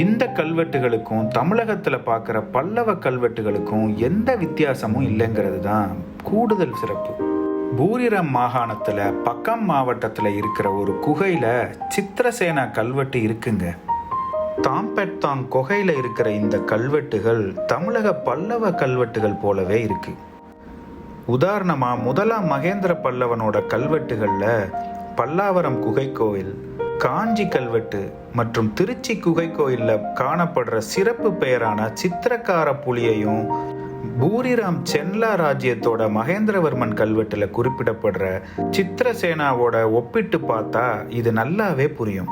இந்த கல்வெட்டுகளுக்கும் தமிழகத்தில் பார்க்குற பல்லவ கல்வெட்டுகளுக்கும் எந்த வித்தியாசமும் இல்லைங்கிறது தான் கூடுதல் சிறப்பு. பூரிரம் மாகாணத்தில் பக்கம் மாவட்டத்தில் இருக்கிற ஒரு குகையில் சித்திரசேனா கல்வெட்டு இருக்குங்க. தாம்பெட்டாங் குகையில் இருக்கிற இந்த கல்வெட்டுகள் தமிழக பல்லவ கல்வெட்டுகள் போலவே இருக்கு. உதாரணமாக முதலாம் மகேந்திர பல்லவனோட கல்வெட்டுகளில் பல்லாவரம் குகை கோயில் காஞ்சி கல்வெட்டு மற்றும் திருச்சி குகை கோயிலில் காணப்படுற சிறப்பு பெயரான சித்திரக்கார புலியையும் பூரிராம் சென்லா ராஜ்யத்தோட மகேந்திரவர்மன் கல்வெட்டில் குறிப்பிடப்படுற சித்திரசேனாவோட ஒப்பிட்டு பார்த்தா இது நல்லாவே புரியும்.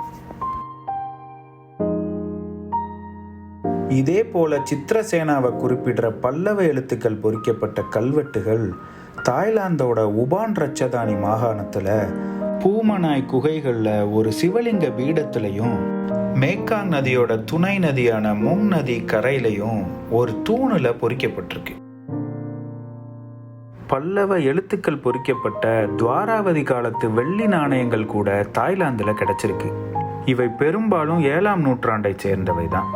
இதே போல சித்திரசேனாவை குறிப்பிடுற பல்லவ எழுத்துக்கள் பொறிக்கப்பட்ட கல்வெட்டுகள் தாய்லாந்தோட உபான் ரச்சதானி மாகாணத்தில் பூமனாய் குகைகளில் ஒரு சிவலிங்க பீடத்திலையும் மேக்காங் நதியோட துணை நதியான முங் நதி கரையிலையும் ஒரு தூணில் பொறிக்கப்பட்டிருக்கு. பல்லவ எழுத்துக்கள் பொறிக்கப்பட்ட துவாராவதி காலத்து வெள்ளி நாணயங்கள் கூட தாய்லாந்தில் கிடைச்சிருக்கு. இவை பெரும்பாலும் ஏழாம் நூற்றாண்டை சேர்ந்தவை தான்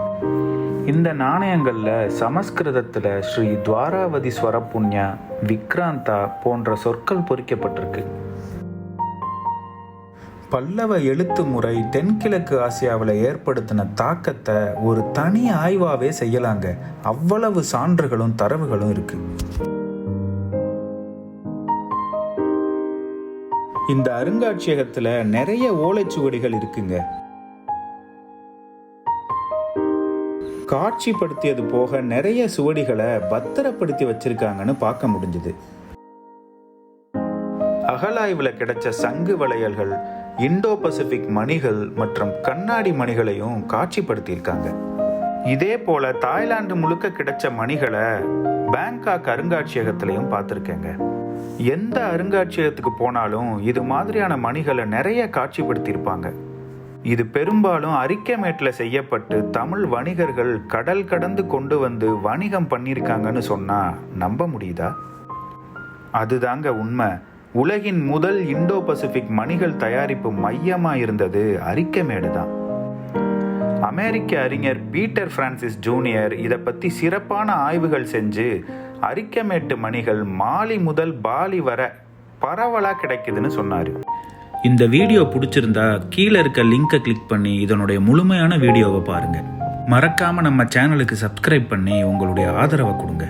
இந்த நாணயங்களில் சமஸ்கிருதத்தில் ஸ்ரீ துவாராவதி ஸ்வரபுண்யா விக்ராந்தா போன்ற சொற்கள் பொறிக்கப்பட்டிருக்கு. பல்லவ எழுத்து முறை தென்கிழக்கு ஆசியாவில் ஏற்படுத்தின தாக்கத்தை ஒரு தனி ஆய்வாவே செய்யலாங்க. அவ்வளவு சான்றுகளும் தரவுகளும் இருக்கு. இந்த அருங்காட்சியகத்துல நிறைய ஓலைச்சுவடிகள் இருக்குங்க. காட்சிப்படுத்தியது போக நிறைய சுவடிகளை பத்திரப்படுத்தி வச்சிருக்காங்கன்னு பார்க்க முடிஞ்சுது. அகலாய்வில் கிடைச்ச சங்கு வளையல்கள் இந்தோ பசிபிக் மணிகள் மற்றும் கண்ணாடி மணிகளையும் காட்சிப்படுத்தியிருக்காங்க. இதே போல தாய்லாந்து முழுக்க கிடைச்ச மணிகளை பேங்காக் அருங்காட்சியகத்திலையும் பார்த்துருக்கேங்க. எந்த அருங்காட்சியகத்துக்கு போனாலும் இது மாதிரியான மணிகளை நிறைய காட்சிப்படுத்தியிருப்பாங்க. இது பெரும்பாலும் அரிக்கமேட்டில் செய்யப்பட்டு தமிழ் வணிகர்கள் கடல் கடந்து கொண்டு வந்து வணிகம் பண்ணியிருக்காங்கன்னு சொன்னால் நம்ப முடியுதா? அதுதாங்க உண்மை. உலகின் முதல் இந்தோ பசிபிக் மணிகள் தயாரிப்பு மையமாக இருந்தது அரிக்கமேடு தான் அமெரிக்க அறிஞர் பீட்டர் பிரான்சிஸ் ஜூனியர் இதை பற்றி சிறப்பான ஆய்வுகள் செஞ்சு அரிக்கமேட்டு மணிகள் மாலி முதல் பாலி வர பரவலாக கிடைக்குதுன்னு சொன்னார். இந்த வீடியோ பிடிச்சிருந்தா கீழே இருக்க லிங்கை கிளிக் பண்ணி இதனுடைய முழுமையான வீடியோவை பாருங்கள் மறக்காம நம்ம சேனலுக்கு சப்ஸ்கிரைப் பண்ணி உங்களுடைய ஆதரவை கொடுங்க.